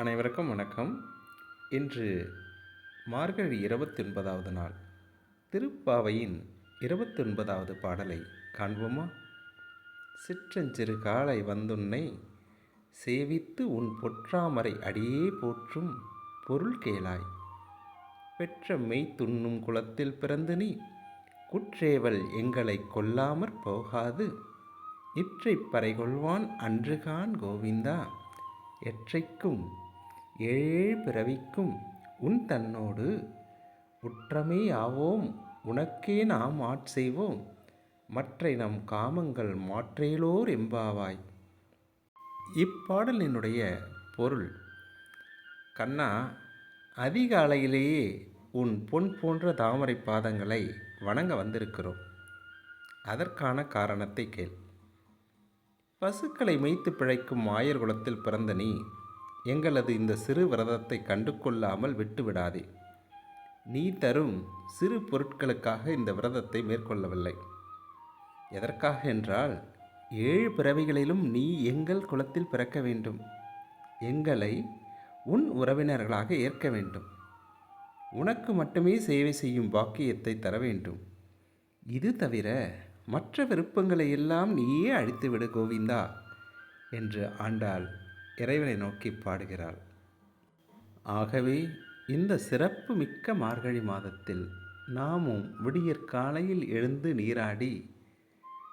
அனைவருக்கும் வணக்கம். இன்று மார்கழி இருபத்தொன்பதாவது நாள். திருப்பாவையின் இருபத்தொன்பதாவது பாடலை காண்போமா? சிற்றஞ்சிறு காலை வந்துன்னை சேவித்து உன் பொற்றாமரை அடியே போற்றும் பொருள் கேளாய். பெற்ற மெய் துண்ணும் குலத்தில் பிறந்து நீ குற்றேவல் எங்களை கொல்லாமற் போகாது. இற்றைப் பறைகொள்வான் அன்றுகான் கோவிந்தா. எற்றைக்கும் ஏழு பிறவிக்கும் உன் தன்னோடு உற்றமே ஆவோம் உனக்கே நாம் ஆட்செய்வோம் மற்றை நம் காமங்கள் மாற்றேலோர் எம்பாவாய் இப்பாடலினுடைய பொருள் கண்ணா அதிகாலையிலேயே உன் பொன் போன்ற தாமரை பாதங்களை வணங்க வந்திருக்கிறோம். அதற்கான காரணத்தை கேள். பசுக்களை மேய்த்து பிழைக்கும் ஆயர் குலத்தில் பிறந்த நீ எங்களது இந்த சிறு விரதத்தை கண்டு கொள்ளாமல் விட்டுவிடாதே. நீ தரும் சிறு பொருட்களுக்காக இந்த விரதத்தை மேற்கொள்ளவில்லை. எதற்காக என்றால் ஏழு பிறவிகளிலும் நீ எங்கள் குலத்தில் பிறக்க வேண்டும். எங்களை உன் உறவினர்களாக ஏற்க வேண்டும். உனக்கு மட்டுமே சேவை செய்யும் பாக்கியத்தை தர வேண்டும். இது தவிர மற்ற விருப்பங்களை எல்லாம் நீயே அழித்துவிடு கோவிந்தா என்று ஆண்டாள் இறைவனை நோக்கி பாடுகிறாள். ஆகவே இந்த சிறப்பு மிக்க மார்கழி மாதத்தில் நாமும் விடியற் காலையில் எழுந்து நீராடி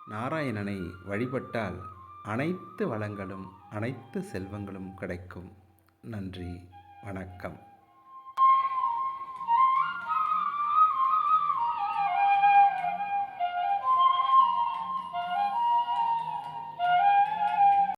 நாராயணனை வழிபட்டால் அனைத்து வளங்களும் அனைத்து செல்வங்களும் கிடைக்கும். நன்றி வணக்கம்.